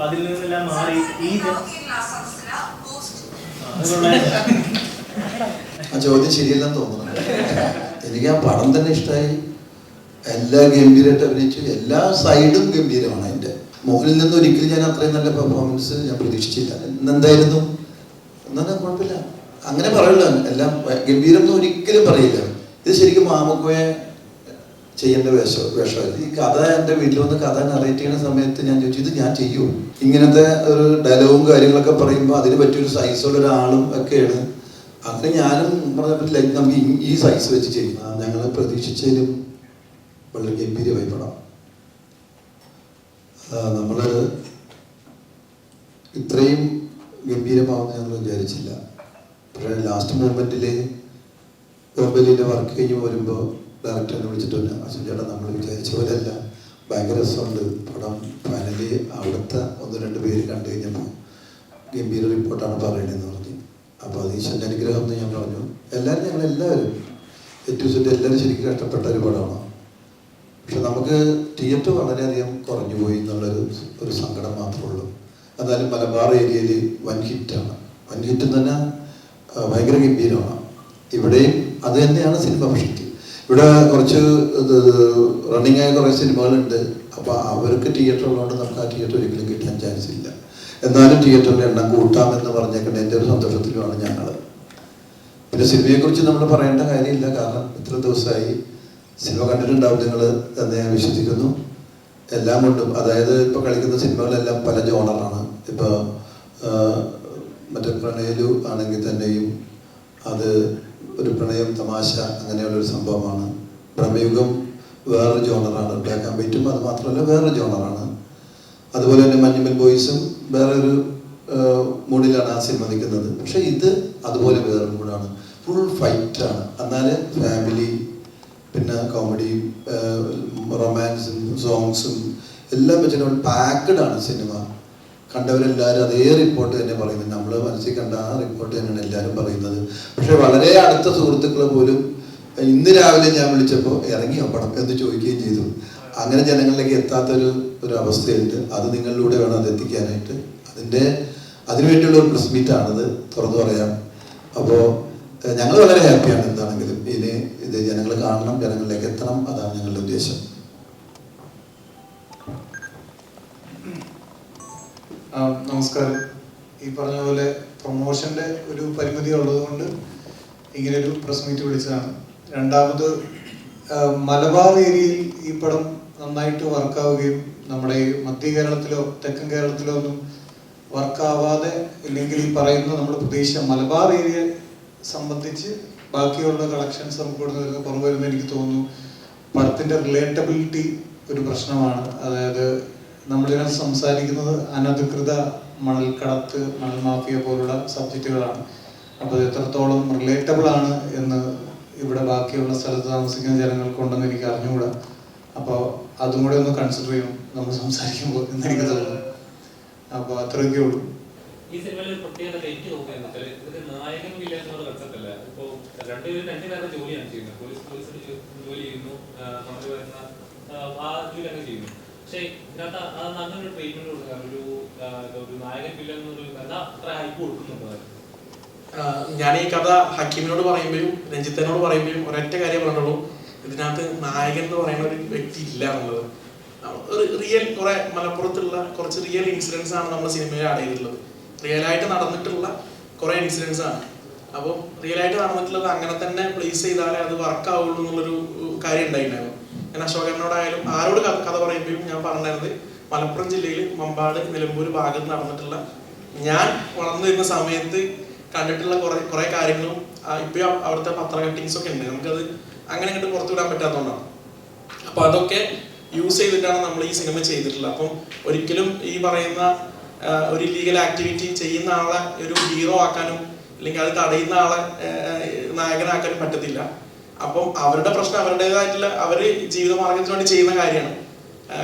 അതിൽ നിന്നെല്ലാം മാറി ഈ ആ, ചോദ്യം ശരിയല്ലെന്ന് തോന്നുന്നു എനിക്ക് ആ പടം തന്നെ ഇഷ്ടമായി എല്ലാ ഗംഭീരമായിട്ട് അഭിനയിച്ചു. എല്ലാ സൈഡും ഗംഭീരമാണ് എന്റെ. മുകളിൽ നിന്ന് ഒരിക്കലും ഞാൻ അത്രയും നല്ല പെർഫോമൻസ് ഞാൻ പ്രതീക്ഷിച്ചില്ല. എന്തായിരുന്നു എന്നാലും കുഴപ്പമില്ല. അങ്ങനെ പറയുള്ളൂ എല്ലാം ഗംഭീരം എന്ന് ഒരിക്കലും പറയില്ല. ഇത് ശരിക്കും മാമക്കോയെ ചെയ്യേണ്ട വേഷം വേഷമായിരുന്നു. ഈ കഥ എന്റെ വീട്ടിൽ വന്ന് കഥ നറേറ്റ് ചെയ്യുന്ന സമയത്ത് ഞാൻ ചോദിച്ചു ഇത് ഞാൻ ചെയ്യൂ. ഇങ്ങനത്തെ ഒരു ഡയലോഗും കാര്യങ്ങളൊക്കെ പറയുമ്പോൾ അതിന് പറ്റിയൊരു സൈസുള്ള ഒരാളും ഒക്കെയാണ്. അങ്ങനെ ഞാനും പറഞ്ഞപ്പോൾ നമുക്ക് ഈ- സൈസ് വെച്ച് ചെയ്യും. ഞങ്ങൾ പ്രതീക്ഷിച്ചതിലും വളരെ ഗംഭീരമായി പടം. നമ്മൾ ഇത്രയും ഗംഭീരമാവുമെന്ന് ഞങ്ങൾ വിചാരിച്ചില്ല. ലാസ്റ്റ് മൂമെന്റിൽ ബോംബെലിന്റെ വർക്ക് കഴിഞ്ഞ് വരുമ്പോൾ ഡയറക്ടർ എന്നെ വിളിച്ചിട്ട് പറഞ്ഞു അച്ഛൻ ചേട്ടാ നമ്മൾ വിചാരിച്ച പോലെയല്ല ഭയങ്കര രസമുണ്ട്. പടം ഫൈനലി അവിടുത്തെ ഒന്ന് രണ്ട് പേര് കണ്ടു കഴിഞ്ഞപ്പോൾ ഗംഭീര റിപ്പോർട്ടാണ് പറയണതെന്ന് പറഞ്ഞു. അപ്പോൾ അത് ഈശ്വരന്റെ അനുഗ്രഹം എന്ന് ഞാൻ പറഞ്ഞു. എല്ലാവരും ഞങ്ങൾ എല്ലാവരും ഏറ്റവും സെറ്റ് എല്ലാവരും ശരിക്കും കഷ്ടപ്പെട്ട ഒരു പടമാണ്. പക്ഷെ നമുക്ക് തിയേറ്റർ വളരെയധികം കുറഞ്ഞു പോയി എന്നുള്ളൊരു ഒരു സങ്കടം മാത്രമേ ഉള്ളൂ. എന്നാലും മലബാർ ഏരിയയിൽ വൻ ഹിറ്റാണ് വൻ ഹിറ്റ് തന്നെ ഭയങ്കര ഗംഭീരമാണ്. ഇവിടെയും അത് തന്നെയാണ് സിനിമ പക്ഷേ ഇവിടെ കുറച്ച് റണ്ണിങ് ആയ കുറേ സിനിമകളുണ്ട്. അപ്പോൾ അവർക്ക് തിയേറ്റർ ഉള്ളതുകൊണ്ട് നമുക്ക് ആ തിയേറ്റർ ഒരിക്കലും കിട്ടാൻ ചാൻസ് ഇല്ല. എന്നാലും തിയേറ്ററിന്റെ എണ്ണം കൂട്ടാമെന്ന് പറഞ്ഞേക്കുന്നതിന്റെ ഒരു സന്തോഷത്തിലുമാണ് ഞങ്ങൾ പിന്നെ സിനിമയെക്കുറിച്ച് നമ്മൾ പറയേണ്ട കാര്യമില്ല. കാരണം ഇത്ര ദിവസമായി സിനിമ കണ്ടിട്ടുണ്ടാവും നിങ്ങൾ എന്ന് ഞാൻ വിശ്വസിക്കുന്നു. എല്ലാം കൊണ്ടും അതായത് ഇപ്പോൾ കളിക്കുന്ന സിനിമകളെല്ലാം പല ജോണറാണ് ഇപ്പോൾ മറ്റേ പ്രണയലു ആണെങ്കിൽ തന്നെയും അത് ഒരു പ്രണയം തമാശ അങ്ങനെയുള്ള ഒരു സംഭവമാണ്. ബ്രഹ്മയുഗം വേറൊരു ജോണറാണ് ബ്ലാക്ക് ആൻഡ് വൈറ്റും അത് മാത്രമല്ല വേറൊരു ജോണറാണ് അതുപോലെ തന്നെ മഞ്ഞുമൽ ബോയ്സും വേറൊരു മൂഡിലാണ് ആ സിനിമ നിൽക്കുന്നത്. പക്ഷെ ഇത് അതുപോലെ വേറൊരു മൂഡാണ്. ഫുൾ ഫൈറ്റാണ് എന്നാൽ ഫാമിലി പിന്നെ കോമഡി റൊമാൻസും സോങ്സും എല്ലാം വെച്ചിട്ട് പാക്ക്ഡ് ആണ് സിനിമ. കണ്ടവരെല്ലാവരും അതേ റിപ്പോർട്ട് തന്നെ പറയുന്നത്. നമ്മൾ മനസ്സിൽ കണ്ട ആ റിപ്പോർട്ട് തന്നെയാണ് എല്ലാവരും പറയുന്നത്. പക്ഷെ വളരെ അടുത്ത സുഹൃത്തുക്കൾ പോലും ഇന്ന് രാവിലെ ഞാൻ വിളിച്ചപ്പോൾ ഇറങ്ങിയോ പടം എന്ന് ചോദിക്കുകയും ചെയ്തു. അങ്ങനെ ജനങ്ങളിലേക്ക് എത്താത്തൊരു ഒരു അവസ്ഥയുണ്ട്. അത് നിങ്ങളിലൂടെ വേണം അത് എത്തിക്കാനായിട്ട്. അതിന്റെ അതിനുവേണ്ടിയുള്ള ഒരു പ്രസ് മീറ്റാണിത് തുറന്നു പറയാം. അപ്പോൾ ഞങ്ങൾ വളരെ ഹാപ്പിയാണ് എന്താണെങ്കിലും. ഇനി ഇത് ജനങ്ങൾ കാണണം ജനങ്ങളിലേക്ക് എത്തണം. അതാണ് ഞങ്ങളുടെ ഉദ്ദേശം. നമസ്കാരം. ഈ പറഞ്ഞ പോലെ പ്രൊമോഷന്റെ ഒരു പരിമിതി ഉള്ളതുകൊണ്ട് ഇങ്ങനെ ഒരു പ്രസ് മീറ്റ് വിളിച്ചതാണ്. രണ്ടാമത് മലബാർ ഏരിയയിൽ ഈ പടം നന്നായിട്ട് വർക്കാവുകയും നമ്മുടെ ഈ മധ്യ കേരളത്തിലോ തെക്കൻ കേരളത്തിലോ ഒന്നും വർക്കാവാതെ ഇല്ലെങ്കിൽ ഈ പറയുന്ന നമ്മൾ പ്രതീക്ഷ മലബാർ ഏരിയ സംബന്ധിച്ച് ബാക്കിയുള്ള കളക്ഷൻസ് നമുക്ക് ഇവിടെ നിന്ന് കുറവ് വരുന്ന എനിക്ക് തോന്നുന്നു പടത്തിന്റെ റിലേറ്റബിലിറ്റി ഒരു പ്രശ്നമാണ്. അതായത് നമ്മളിതിനകത്ത് സംസാരിക്കുന്നത് അനധികൃത മണൽക്കടത്ത് മണൽ മാഫിയ പോലുള്ള സബ്ജക്റ്റുകളാണ്. അപ്പോൾ എത്രത്തോളം റിലേറ്റബിൾ ആണ് എന്ന് ഇവിടെ ബാക്കിയുള്ള സ്ഥലത്ത് താമസിക്കുന്ന ജനങ്ങൾക്കുണ്ടെന്ന് എനിക്ക് അറിഞ്ഞുകൂടാ. അപ്പോൾ അതും കൂടെ ഒന്ന് കൺസിഡർ ചെയ്യും നമ്മൾ സംസാരിക്കുമ്പോൾ എന്ന് എനിക്ക് തോന്നുന്നു. അപ്പോൾ അത്രയൊക്കെ ഉള്ളൂ. ഈ സിനിമയിൽ പ്രത്യേകത എനിക്ക് തോന്നുന്നത് വെച്ചാൽ ജോലിയാണ് പോലീസ് വരുന്ന ട്രീറ്റ്മെന്റ് ഒരു ഒരു നായകൻ എന്നൊരു കൊടുക്കുന്നുണ്ടോ? ഞാൻ ഈ കഥ ഹക്കീമിനോട് പറയുമ്പോഴും രഞ്ജിത്തനോട് പറയുമ്പോഴും ഒരൊറ്റ കാര്യം പറഞ്ഞുള്ളൂ. ഇതിനകത്ത് നായകൻ എന്ന് പറയുന്ന ഒരു വ്യക്തി ഇല്ല എന്നുള്ളത്. റിയൽ കുറെ മലപ്പുറത്തുള്ള കുറച്ച് റിയൽ ഇൻസിഡൻസ് ആണ് നമ്മുടെ സിനിമയിൽ ആഡ് ചെയ്തിട്ടുള്ളത്. റിയൽ ആയിട്ട് നടന്നിട്ടുള്ള കുറെ ഇൻസിഡൻസ് ആണ്. അപ്പോൾ റിയൽ ആയിട്ട് നടന്നിട്ടുള്ളത് അങ്ങനെ തന്നെ പ്ലേസ് ചെയ്താലേ അത് വർക്ക് ആവുള്ളൂ എന്നുള്ളൊരു കാര്യം ഉണ്ടായിട്ടുണ്ടായിരുന്നു ഞാൻ അശോകനോടായാലും ആരോട് കഥ കഥ പറയുമ്പോഴും ഞാൻ പറഞ്ഞിരുന്നത് മലപ്പുറം ജില്ലയിൽ മമ്പാട് നിലമ്പൂർ ഭാഗത്ത് നടന്നിട്ടുള്ള ഞാൻ വളർന്നു വരുന്ന സമയത്ത് കണ്ടിട്ടുള്ള കുറെ കുറെ കാര്യങ്ങളും ഇപ്പോഴും അവിടുത്തെ പത്ര കട്ടിങ്സ് ഒക്കെ ഉണ്ട്. നമുക്കത് അങ്ങനെ അങ്ങോട്ട് പുറത്തു വിടാൻ പറ്റാത്തതുകൊണ്ടാണ്. അപ്പൊ അതൊക്കെ യൂസ് ചെയ്തിട്ടാണ് നമ്മൾ ഈ സിനിമ ചെയ്തിട്ടുള്ളത്. അപ്പം ഒരിക്കലും ഈ പറയുന്ന ഒരു ലീഗൽ ആക്ടിവിറ്റി ചെയ്യുന്ന ആളെ ഒരു ഹീറോ ആക്കാനും അല്ലെങ്കിൽ അത് തടയുന്ന ആളെ നായകനാക്കാനും പറ്റത്തില്ല. അപ്പം അവരുടെ പ്രശ്നം അവരുടേതായിട്ടുള്ള അവർ ജീവിതമാർഗത്തിന് വേണ്ടി ചെയ്യുന്ന കാര്യമാണ്.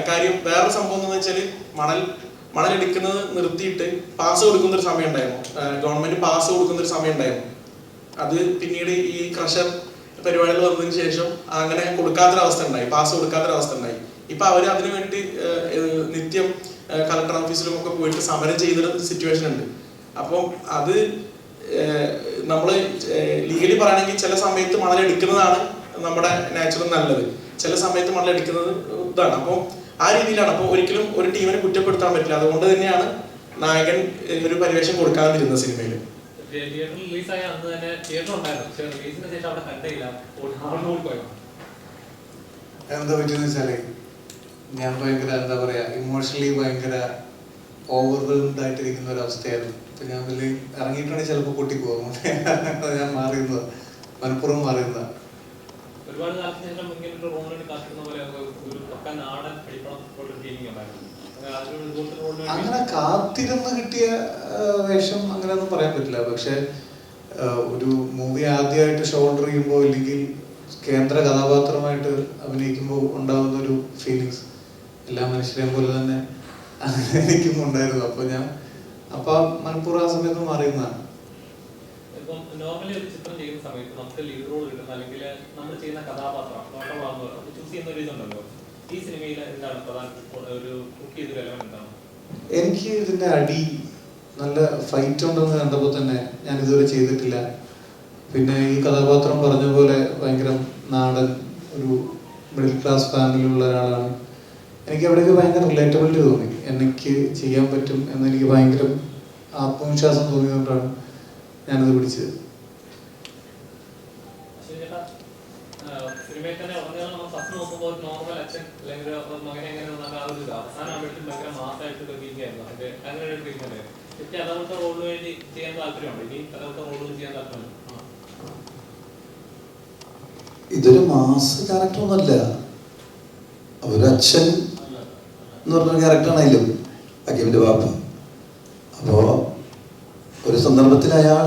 കാര്യം വേറെ സംഭവം എന്ന് വെച്ചാൽ മണൽ മണൽ എടുക്കുന്നത് നിർത്തിയിട്ട് പാസ് കൊടുക്കുന്ന ഒരു സമയം ഉണ്ടായിരുന്നു ഗവൺമെന്റ് പാസ് കൊടുക്കുന്ന ഒരു സമയം ഉണ്ടായിരുന്നു അത് പിന്നീട് ഈ ക്രഷർ പരിപാടികൾ വന്നതിന് ശേഷം അങ്ങനെ കൊടുക്കാത്തൊരവസ്ഥ ഉണ്ടായി പാസ് കൊടുക്കാത്തൊരവസ്ഥ ഉണ്ടായി ഇപ്പൊ അവർ അതിനു വേണ്ടി നിത്യം കളക്ടർ ഓഫീസിലും ഒക്കെ പോയിട്ട് സമരം ചെയ്തൊരു സിറ്റുവേഷൻ ഉണ്ട്. അപ്പം അത് നമ്മൾ ലീഗലി പറയുകയാണെങ്കിൽ ചില സമയത്ത് മണൽ എടുക്കുന്നതാണ് നമ്മുടെ നാച്ചുറൽ നല്ലത്. ചില സമയത്ത് മണൽ എടുക്കുന്നത് ഇതാണ്. അപ്പോൾ ആ രീതിയിലാണ്. അപ്പോൾ ഒരിക്കലും ഒരു ടീമിനെ കുറ്റപ്പെടുത്താൻ പറ്റില്ല. അതുകൊണ്ട് തന്നെയാണ് നായകൻ ഒരു പരിവേഷം കൊടുക്കാതിരുന്നത് സിനിമയിൽ എന്താ പറ്റിയെന്ന് വെച്ചാൽ ഞാൻ ഭയങ്കര എന്താ പറയാ ഇമോഷണലി ഭയങ്കര ഓവർവെൽഡ് ആയിട്ടിരിക്കുന്ന ഒരു അവസ്ഥയായിരുന്നു അപ്പൊ ഞാൻ ഇതിൽ ഇറങ്ങിയിട്ടുണ്ടെങ്കിൽ ചിലപ്പോൾ പൊട്ടിപ്പോകും. ഞാൻ മാറിയുന്നത് മനഃപൂർവം മാറിയുന്നത് ഒരുപാട് കാലത്തിന് ശേഷം ഇങ്ങനെ ഒരു റോളിന് വേണ്ടി കാത്തിരുന്ന പോലെ ഒരു പക്ക നാടൻ അടിപ്പണം പോലെ ഫീലിംഗ് ഉണ്ടായിരുന്നു. അങ്ങനെ അങ്ങനെ കാത്തിരുന്ന് കിട്ടിയ വേഷം വേഷം അങ്ങനെയൊന്നും പറയാൻ പറ്റില്ല. പക്ഷെ ഒരു മൂവി ആദ്യമായിട്ട് ഷോൾഡർ ചെയ്യുമ്പോൾ ഇല്ലെങ്കിൽ കേന്ദ്ര കഥാപാത്രമായിട്ട് അഭിനയിക്കുമ്പോൾ ഉണ്ടാകുന്ന ഒരു ഫീലിങ്സ് എല്ലാ മനുഷ്യരെയും പോലെ തന്നെ അങ്ങനെ എനിക്കും ഉണ്ടായിരുന്നു അപ്പൊ ഞാൻ അപ്പൊ മനഃപൂർവം ആ സമയത്ത് മാറിയുന്നതാണ് ഇപ്പം നോർമലി ഒരു ചിത്രം ചെയ്യുന്ന സമയത്ത് നമുക്ക് ലീഡ് റോൾ കിട്ടുന്ന അല്ലെങ്കിൽ നമ്മൾ ചെയ്യുന്ന കഥാപാത്രം നോട്ടമാകുമ്പോൾ ചൂസ് ചെയ്യുന്ന ഒരു ഇതുണ്ടല്ലോ. ഈ സിനിമയിൽ എന്താണ് പ്രധാന ഒരു കുക്ക് ചെയ്തൊരു എലമെന്റ് എന്താണ് എനിക്ക് ഇതിന്റെ അടി നല്ല ഫൈറ്റ് ഉണ്ടെന്ന് കണ്ടപ്പോൾ തന്നെ ഞാൻ ഇതുവരെ ചെയ്തിട്ടില്ല. പിന്നെ ഈ കഥാപാത്രം പറഞ്ഞ പോലെ ഭയങ്കര നാടൻ ഒരു മിഡിൽ ക്ലാസ് ഫാമിലിയുള്ള ഒരാളാണ്. എനിക്ക് അവിടേക്ക് ഭയങ്കര റിലേറ്റബിലിറ്റി തോന്നി. എനിക്ക് ചെയ്യാൻ പറ്റും എന്ന് എനിക്ക് ഭയങ്കര ആത്മവിശ്വാസം തോന്നിയതുകൊണ്ടാണ്. ഞാനത് പിടിച്ചത് താല്പര്യമുണ്ട്? ഇതൊരു മാസ് ക്യാരക്ടർ ഒന്നല്ല ഒരു അച്ഛൻ എന്ന് പറഞ്ഞ ക്യാരക്ടറാണ് അതിലും അക്കീമിന്റെ ബാപ്പ അപ്പോ ഒരു സന്ദർഭത്തിൽ അയാൾ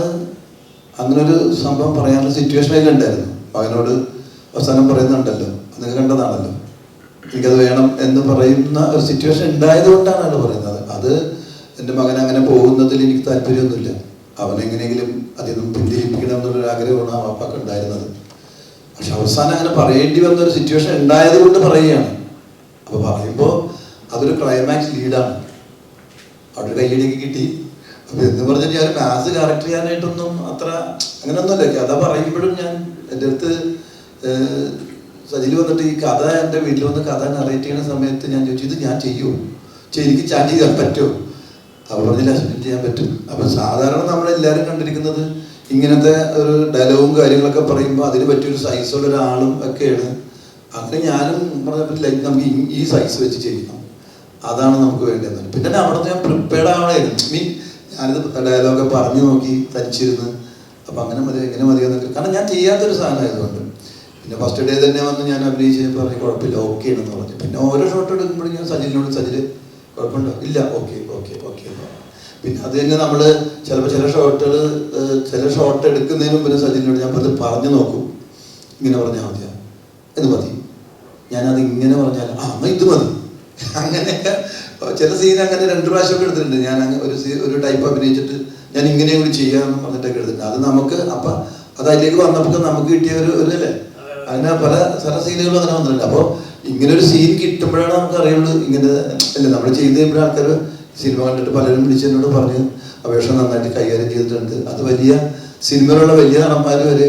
അങ്ങനൊരു സംഭവം പറയാനുള്ള സിറ്റുവേഷൻ അതിലുണ്ടായിരുന്നു മകനോട് അവസാനം പറയുന്നുണ്ടല്ലോ നിങ്ങൾ കണ്ടതാണല്ലോ. എനിക്കത് വേണം എന്ന് പറയുന്ന ഒരു സിറ്റുവേഷൻ ഉണ്ടായത് കൊണ്ടാണ് അയാൾ പറയുന്നത്. അത് എന്റെ മകൻ അങ്ങനെ പോകുന്നതിൽ എനിക്ക് താല്പര്യമൊന്നുമില്ല. അവനെങ്ങനെയെങ്കിലും അതിൽ നിന്നും പിന്തിരിപ്പിക്കണം എന്നുള്ളൊരു ആഗ്രഹമാണ് ആ വാപ്പാക്ക് ഉണ്ടായിരുന്നത്. പക്ഷെ അവസാനം അങ്ങനെ പറയേണ്ടി വന്ന ഒരു സിറ്റുവേഷൻ ഉണ്ടായത് കൊണ്ട് പറയുകയാണ്. അപ്പൊ പറയുമ്പോൾ അതൊരു ക്ലൈമാക്സ് ലീഡാണ് അവിടെ കയ്യിലേക്ക് കിട്ടി. എന്ന് പറഞ്ഞാൽ ഞാൻ മാത്സ് കറക്റ്റ് ചെയ്യാനായിട്ടൊന്നും അത്ര അങ്ങനെയൊന്നുമല്ല കഥ പറയുമ്പോഴും ഞാൻ എന്റെ അടുത്ത് സജീവ് വന്നിട്ട് ഈ കഥ എന്റെ വീട്ടിൽ വന്ന് കഥ നറേറ്റ് ചെയ്യുന്ന സമയത്ത് ഞാൻ ചോദിച്ചു ഇത് ഞാൻ ചെയ്യുമോ എനിക്ക് ചാൻ ചെയ്യാൻ പറ്റുമോ? അവർ പറഞ്ഞില്ല അസിസ്റ്റന്റ് ചെയ്യാൻ പറ്റും. അപ്പം സാധാരണ നമ്മളെല്ലാവരും കണ്ടിരിക്കുന്നത് ഇങ്ങനത്തെ ഒരു ഡയലോഗും കാര്യങ്ങളൊക്കെ പറയുമ്പോൾ അതിന് പറ്റിയൊരു സൈസുള്ള ഒരാളും ഒക്കെയാണ്. അങ്ങനെ ഞാനും പറഞ്ഞപ്പോൾ ലൈക്ക് നമുക്ക് ഈ സൈസ് വെച്ച് ചെയ്യണം. അതാണ് നമുക്ക് വേണ്ടത് പിന്നെ അവിടെ ഞാൻ പ്രിപ്പയർഡ് ആവണമായിരുന്നു. മീൻ ഞാനിത് ഡയലോഗൊക്കെ പറഞ്ഞു നോക്കി തനിച്ചിരുന്ന് അപ്പം അങ്ങനെ മതി എങ്ങനെ മതി എന്നൊക്കെ. കാരണം ഞാൻ ചെയ്യാത്തൊരു സാധനമായതുകൊണ്ട്. പിന്നെ ഫസ്റ്റ് ഡേ തന്നെ വന്ന് ഞാൻ അഭിനയിച്ച് പറഞ്ഞു കുഴപ്പമില്ല ഓക്കെ ആണെന്ന് പറഞ്ഞു. പിന്നെ ഓരോ ഷോട്ട് എടുക്കുമ്പോഴും ഞാൻ സജിലിനോട് സജിൽ കുഴപ്പമുണ്ടോ? ഇല്ല ഓക്കെ ഓക്കെ ഓക്കെ എന്ന് പറഞ്ഞു. പിന്നെ അത് തന്നെ നമ്മൾ ചിലപ്പോൾ ചില ഷോട്ടുകൾ ചില ഷോട്ട് എടുക്കുന്നതിന് മുമ്പ് സജിലിനോട് ഞാൻ പറഞ്ഞത് പറഞ്ഞു നോക്കും. ഇങ്ങനെ പറഞ്ഞാൽ മതിയാ. ഇത് മതി. ഞാനത് ഇങ്ങനെ പറഞ്ഞാൽ ആ എന്നാ ഇത് മതി. അങ്ങനെയൊക്കെ ചില സീൻ അങ്ങനെ രണ്ട് പ്രാവശ്യമൊക്കെ എടുത്തിട്ടുണ്ട്. ഞാൻ ഒരു സീ ഒരു ടൈപ്പ് അഭിനയിച്ചിട്ട് ഞാൻ ഇങ്ങനെയും കൂടി ചെയ്യാമെന്ന് പറഞ്ഞിട്ടൊക്കെ എടുത്തിട്ടുണ്ട്. അത് നമുക്ക് അപ്പൊ അത് അതിലേക്ക് വന്നപ്പോൾ നമുക്ക് കിട്ടിയ ഒരു അല്ലേ അങ്ങനെ പല പല സീനുകളും അങ്ങനെ വന്നിട്ടുണ്ട്. അപ്പോൾ ഇങ്ങനെ ഒരു സീൻ കിട്ടുമ്പോഴാണ് നമുക്ക് അറിയുള്ളൂ. ഇങ്ങനെ അല്ല നമ്മൾ ചെയ്ത് കഴിയുമ്പോൾ ആൾക്കാർ സിനിമ കണ്ടിട്ട് പലരും വിളിച്ച് എന്നോട് പറഞ്ഞ് അപേക്ഷ നന്നായിട്ട് കൈകാര്യം ചെയ്തിട്ടുണ്ട്. അത് വലിയ സിനിമയിലുള്ള വലിയ നടന്മാർ വരെ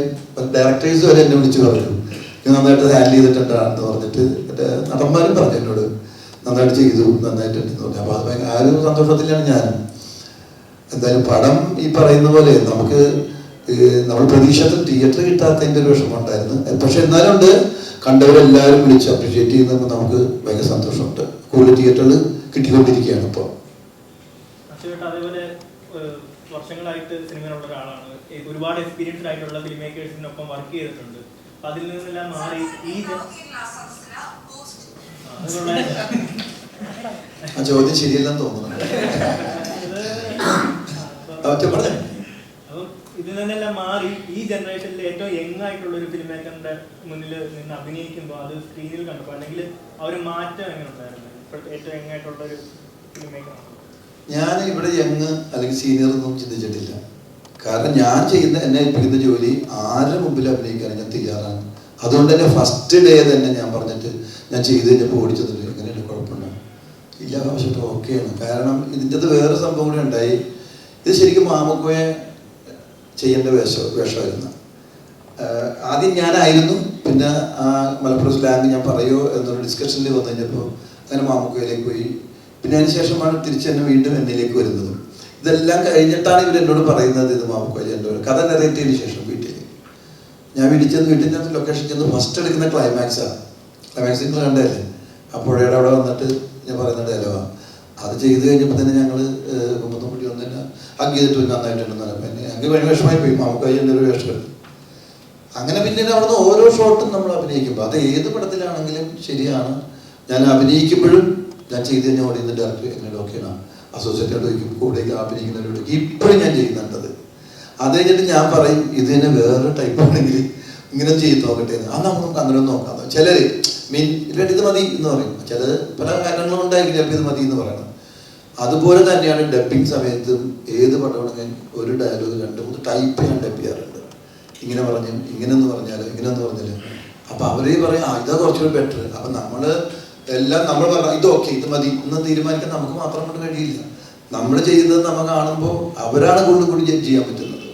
ഡയറക്ടേഴ്സ് വരെ എന്നെ വിളിച്ച് പറഞ്ഞു. "നീ നന്നായിട്ട് ഹാൻഡിൽ ചെയ്തിട്ടുണ്ടാണെന്ന് പറഞ്ഞിട്ട് നടന്മാരും പറഞ്ഞു എന്നോട്. നന്നായിട്ട് ചെയ്തു നന്നായിട്ടുണ്ട് എന്ന് പറഞ്ഞു അപ്പോൾ അത് ഭയങ്കര ആ ഒരു സന്തോഷത്തിലാണ് ഞാൻ. എന്തായാലും പടം ഈ പറയുന്ന പോലെ നമുക്ക് നമ്മൾ പ്രതീക്ഷത്തിൽ തിയേറ്റർ കിട്ടാത്തതിന്റെ ഒരു വിഷമമുണ്ടായിരുന്നു. പക്ഷെ എന്നാലും ഉണ്ട് കണ്ടവരെല്ലാവരും വിളിച്ച് അപ്രീഷിയേറ്റ് ചെയ്യുന്നപ്പോൾ നമുക്ക് ഭയങ്കര സന്തോഷമുണ്ട്. കൂടുതൽ തിയേറ്ററിൽ കിട്ടിക്കൊണ്ടിരിക്കുകയാണ് ഇപ്പോൾ. വർഷങ്ങളായിട്ട് സിനിമയിലുള്ള ഒരാളാണ്. ഒരുപാട് എക്സ്പീരിയൻസ്ഡ് ആയിട്ടുള്ള ഫിലിം മേക്കേഴ്സിനൊപ്പം വർക്ക് ചെയ്തിട്ടുണ്ട്. അതിൽ നിന്നെല്ലാം മാറി ഈ ആ, ചോദ്യം ശരിയല്ലെന്ന് തോന്നുന്നു. ഇതിൽ നിന്നെല്ലാം മാറി ഈ ജനറേഷനിൽ ഏറ്റവും യങ് ആയിട്ടുള്ള ഒരു ഫിലിം മേക്കറിന്റെ മുന്നിൽ നിന്ന് അഭിനയിക്കുമ്പോൾ അത് സ്ക്രീനിൽ കണ്ടപ്പോൾ അല്ലെങ്കിൽ ആ ഒരു മാറ്റം എങ്ങനെ ഉണ്ടായിരുന്നു? ഏറ്റവും യങ് ആയിട്ടുള്ള ഒരു ഫിലിം മേക്കർ ഞാൻ ഇവിടെ യങ് അല്ലെങ്കിൽ സീനിയർ ഒന്നും ചിന്തിച്ചിട്ടില്ല. കാരണം ഞാൻ ചെയ്യുന്ന എന്നെ ഏൽപ്പിക്കുന്ന ജോലി ആരുടെ മുമ്പിൽ അഭിനയിക്കാൻ ഞാൻ തയ്യാറാണ്. അതുകൊണ്ട് തന്നെ ഫസ്റ്റ് ഡേ തന്നെ ഞാൻ പറഞ്ഞിട്ട് ഞാൻ ചെയ്ത് കഴിഞ്ഞപ്പോൾ ഓടിച്ചതില്ല എങ്ങനെയാണ് കുഴപ്പമുണ്ടോ? ഇല്ല പക്ഷെ ഇപ്പോൾ ഓക്കെയാണ് കാരണം ഇതിന്റെ അത് വേറെ സംഭവം കൂടി ഉണ്ടായി. ഇത് ശരിക്കും മാമക്കോയെ ചെയ്യേണ്ട വേഷം വേഷമായിരുന്നു. ആദ്യം ഞാനായിരുന്നു. പിന്നെ ആ മലപ്പുറം സ്ലാങ് ഞാൻ പറയുമോ എന്നൊരു ഡിസ്കഷനിൽ വന്നു കഴിഞ്ഞപ്പോൾ അങ്ങനെ മാമക്കുവയിലേക്ക് പോയി. പിന്നെ അതിന് ശേഷമാണ് തിരിച്ച് എന്നെ വീണ്ടും എന്നിലേക്ക് വരുന്നത്. ഇതെല്ലാം കഴിഞ്ഞിട്ടാണ് ഇവർ എന്നോട് പറയുന്നത് ഇത് മാമുക്കോയ ഒരു കഥ നെറേറ്റ് ചെയ്തതിന് ശേഷം വീട്ടിൽ ഞാൻ വീട്ടിൽ ചെന്ന് വീട്ടിൽ ചെന്ന് ലൊക്കേഷൻ ചെന്ന് ഫസ്റ്റ് എടുക്കുന്ന ക്ലൈമാക്സാണ് നിങ്ങൾ കണ്ടതല്ലേ? ആ പുഴയുടെ അവിടെ വന്നിട്ട് ഞാൻ പറയുന്ന ഡയലോഗാണ് അത് ചെയ്ത് കഴിഞ്ഞപ്പോൾ തന്നെ ഞങ്ങൾ കുമ്പത്തും കൂടി വന്ന് തന്നെ ഹഗ് ചെയ്തിട്ട് നന്നായിട്ടുണ്ടെന്ന് പറഞ്ഞപ്പോൾ എന്നെ ഞങ്ങൾക്ക് ഭയങ്കര വിഷമായി പോയി. മാമുക്കായി ഒരു വേഷം അങ്ങനെ പിന്നീട് അവിടുന്ന് ഓരോ ഷോട്ടും നമ്മൾ അഭിനയിക്കുമ്പോൾ അത് ഏത് പടത്തിലാണെങ്കിലും ശരിയാണ്. ഞാൻ അഭിനയിക്കുമ്പോഴും ഞാൻ ചെയ്ത് കഴിഞ്ഞാൽ ഓടിയുന്ന ഡയറക്ടർ എങ്ങനെ ഓക്കെയാണ് അസോസിയേറ്റ് വയ്ക്കും കൂടെ അഭിനയിക്കുന്നവരോട് ഇപ്പോഴും ഞാൻ ചെയ്യുന്നുണ്ടത്. അത് കഴിഞ്ഞിട്ട് ഞാൻ പറയും ഇത് തന്നെ വേറെ ടൈപ്പ് ആണെങ്കിൽ ഇങ്ങനെ ചെയ്ത് നോക്കട്ടെ എന്ന്. ആ നമുക്ക് അങ്ങനെ നോക്കാം. ചിലര് മീൻ ഇല്ല ഇത് മതി എന്ന് പറയും. ചിലത് പല കാരണങ്ങളും ഉണ്ടായിരിക്കും ചിലപ്പോൾ ഇത് മതി എന്ന് പറയണം. അതുപോലെ തന്നെയാണ് ഡബിങ് സമയത്തും ഏത് പടമാണെങ്കിലും ഒരു ഡയലോഗ് രണ്ട് മൂന്ന് ടൈപ്പ് ഞാൻ ഡബ് ചെയ്യാറുണ്ട്. ഇങ്ങനെ പറഞ്ഞു ഇങ്ങനെന്ന് പറഞ്ഞാലോ ഇങ്ങനെന്ന് പറഞ്ഞാൽ. അപ്പൊ അവർ പറയും ആ ഇതാ കുറച്ചുകൂടി ബെറ്റർ അപ്പൊ നമ്മൾ എല്ലാം നമ്മൾ പറഞ്ഞ ഇത് ഓക്കെ ഇത് മതി എന്ന് തീരുമാനിക്കാൻ നമുക്ക് മാത്രം കൊണ്ട് കഴിയില്ല. നമ്മൾ ചെയ്യുന്നത് നമ്മൾ കാണുമ്പോൾ അവരാണ് കൂടുതൽ കൂടി ജഡ്ജ് ചെയ്യാൻ പറ്റുന്നത്.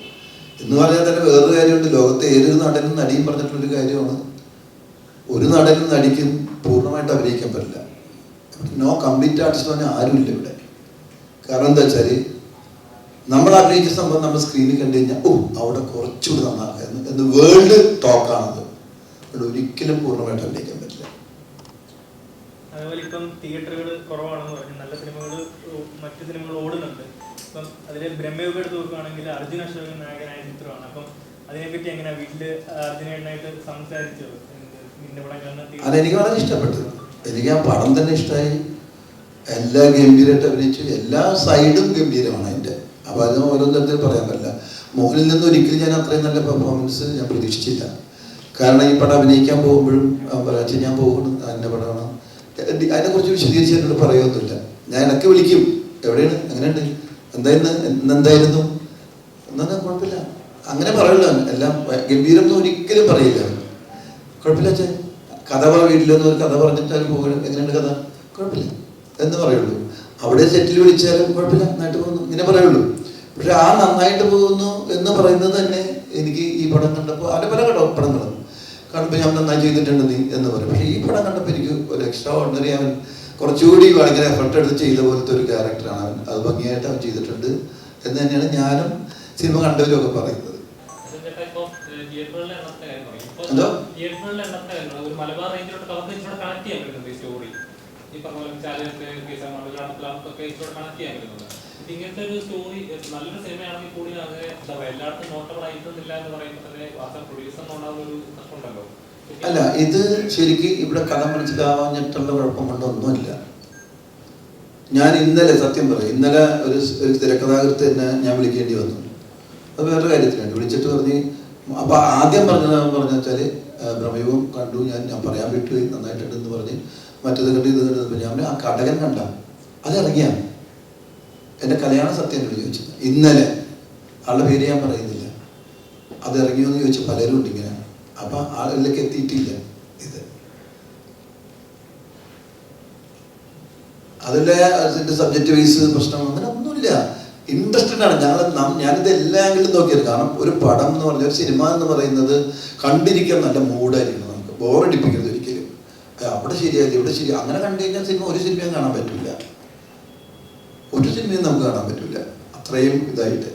എന്ന് പറഞ്ഞാൽ തന്നെ വേറൊരു കാര്യമുണ്ട്. ലോകത്തെ ഏതൊരു നടനും നടിയും പറഞ്ഞിട്ടുള്ളൊരു കാര്യമാണ്. ഒരു നടനും നടിക്കും പൂർണമായിട്ട് അഭിനയിക്കാൻ പറ്റില്ല. നോ കംപ്ലീറ്റ് ആർട്ടിസ്റ്റ് പറഞ്ഞാൽ ആരുമില്ല ഇവിടെ. കാരണം എന്താ വെച്ചാൽ നമ്മൾ അഭിനയിച്ച സംഭവം നമ്മൾ സ്ക്രീനിൽ കണ്ടു കഴിഞ്ഞാൽ ഓ അവിടെ കുറച്ചുകൂടി നന്നാക്കായിരുന്നു എന്ന് വേൾഡ് ടോക്കാണത് അവിടെ ഒരിക്കലും പൂർണമായിട്ട് അഭിനയിക്കാൻ പറ്റില്ല. അതുപോലെ ഇപ്പം തിയേറ്ററുകൾ കുറവാണെന്ന് പറഞ്ഞു. അശോകൻ നായകനായ ചിത്രമാണ്. അപ്പം അതിനെപ്പറ്റി എങ്ങനെയാ വീട്ടിൽ അർജുനായിട്ട് സംസാരിച്ചോ അതെനിക്ക് വളരെ ഇഷ്ടപ്പെട്ടു. എനിക്ക് ആ പടം തന്നെ ഇഷ്ടമായി എല്ലാ ഗംഭീരമായിട്ട് അഭിനയിച്ചു. എല്ലാ സൈഡും ഗംഭീരമാണ് അതിന്റെ. അപ്പോൾ അത് ഓരോ തരത്തിൽ പറയാൻ പറ്റില്ല. മോഹനിൽ നിന്ന് ഒരിക്കലും ഞാൻ അത്രയും നല്ല പെർഫോമൻസ് ഞാൻ പ്രതീക്ഷിച്ചില്ല. കാരണം ഈ പടം അഭിനയിക്കാൻ പോകുമ്പോഴും "അച്ഛൻ ഞാൻ പോകണം അതിന്റെ പടമാണ്. അതിനെക്കുറിച്ച് വിശദീകരിച്ച് എന്നോട് പറയുമൊന്നുമില്ല ഞാൻ ഇടയ്ക്ക് വിളിക്കും. എവിടെയാണ്? എങ്ങനെയുണ്ട്? എന്തായിരുന്നു? ഇന്നെന്തായിരുന്നു? എന്നാ കുഴപ്പമില്ല. അങ്ങനെ പറയുള്ളൂ എല്ലാം ഗംഭീരം ഒരിക്കലും പറയില്ല. കുഴപ്പമില്ല അച്ഛൻ. കഥ വീട്ടിലൊന്നും ഒരു കഥ പറഞ്ഞിട്ടാലും പോകണം എങ്ങനെയുണ്ട് കഥ? കുഴപ്പമില്ല. എന്ന് പറയുള്ളൂ. അവിടെ സെറ്റിൽ വിളിച്ചാലും കുഴപ്പമില്ല നന്നായിട്ട് പോകുന്നു. ഇങ്ങനെ പറയുള്ളൂ. പക്ഷെ ആ നന്നായിട്ട് പോകുന്നു എന്ന് പറയുന്നത് തന്നെ എനിക്ക് ഈ പടം കണ്ടപ്പോൾ അവിടെ പല കട പടങ്ങളും കാണുമ്പോൾ ഞാൻ നന്നായി ചെയ്തിട്ടുണ്ട് നീ എന്ന് പറയും. പക്ഷേ ഈ പടം കണ്ടപ്പോൾ എനിക്ക് ഒരു എക്സ്ട്രാ ഓർഡിനറി അവൻ കുറച്ചുകൂടി ഭയങ്കര എഫർട്ട് എടുത്ത് ചെയ്ത പോലത്തെ ഒരു ക്യാരക്ടറാണ് അവൻ. അത് ഭംഗിയായിട്ട് അവൻ ചെയ്തിട്ടുണ്ട് എന്ന് തന്നെയാണ് ഞാനും സിനിമ കണ്ടവരും ഒക്കെ പറയുന്നത്. എന്തോ? ഒരു സ്റ്റോറി ഈ പറഞ്ഞ പോലെ ചാലഞ്ച് കേസ് ഒക്കെ ഇച്ചിരി കണക്ട് ചെയ്യാൻ ഇങ്ങനത്തെ ഒരു സ്റ്റോറി നല്ലൊരു സിനിമയാണെങ്കിൽ കൂടി അങ്ങനെ എന്താ പറയുക എല്ലായിടത്തും നോട്ടബിൾ ആയിട്ടൊന്നുമില്ല എന്ന് പറയുമ്പോൾ തന്നെ പ്രൊഡ്യൂസർ ഒരു അല്ല ഇത് ശരിക്കും ഇവിടെ കഥ മനസ്സിലാവാഞ്ഞിട്ടുള്ള കുഴപ്പം കൊണ്ടൊന്നുമില്ല ഞാൻ ഇന്നലെ സത്യം പറയും ഇന്നലെ ഒരു ഒരു തിരക്കഥാകൃത്ത് തന്നെ ഞാൻ വിളിക്കേണ്ടി വന്നു. അത് വേറൊരു കാര്യത്തിലാണ് വിളിച്ചിട്ട് പറഞ്ഞ് അപ്പൊ ആദ്യം പറഞ്ഞത് പറഞ്ഞു വെച്ചാൽ പ്രമേയവും കണ്ടു ഞാൻ ഞാൻ പറയാൻ വിട്ടുപോയി നന്നായിട്ടുണ്ടെന്ന് പറഞ്ഞ് മറ്റത് കണ്ട് ഇത് കണ്ടു ഞാൻ ആ കടകൻ കണ്ട അത് ഇറങ്ങിയാണ് എന്റെ കല്യാണ സത്യം എന്നോട് ചോദിച്ചത് ഇന്നലെ ആളുടെ പേര് ഞാൻ പറയുന്നില്ല. അത് ഇറങ്ങിയോ എന്ന് ചോദിച്ച പലരും ഉണ്ട് ഇങ്ങനെ. അപ്പൊ ആളുകളിലേക്ക് എത്തിയിട്ടില്ല ഇത്. അതിന്റെ സബ്ജക്റ്റ് വൈസ് പ്രശ്നം ഒന്നുമില്ല ഇൻട്രസ്റ്റഡ് ആണ്. ഞങ്ങൾ ഞാനിത് എല്ലാ ആംഗിളും നോക്കിയത്. കാരണം ഒരു പടം എന്ന് പറഞ്ഞ ഒരു സിനിമ എന്ന് പറയുന്നത് കണ്ടിരിക്കാൻ നല്ല മൂഡായിരിക്കണം നമുക്ക്. ബോറടിപ്പിക്കരുത് ഒരിക്കലും. അവിടെ ശരിയായില്ല ഇവിടെ ശരി. അങ്ങനെ കണ്ടു കഴിഞ്ഞാൽ സിനിമ ഒരു സിനിമയും കാണാൻ പറ്റില്ല ഒരു സിനിമയും നമുക്ക് കാണാൻ പറ്റില്ല അത്രയും ഇതായിട്ട്.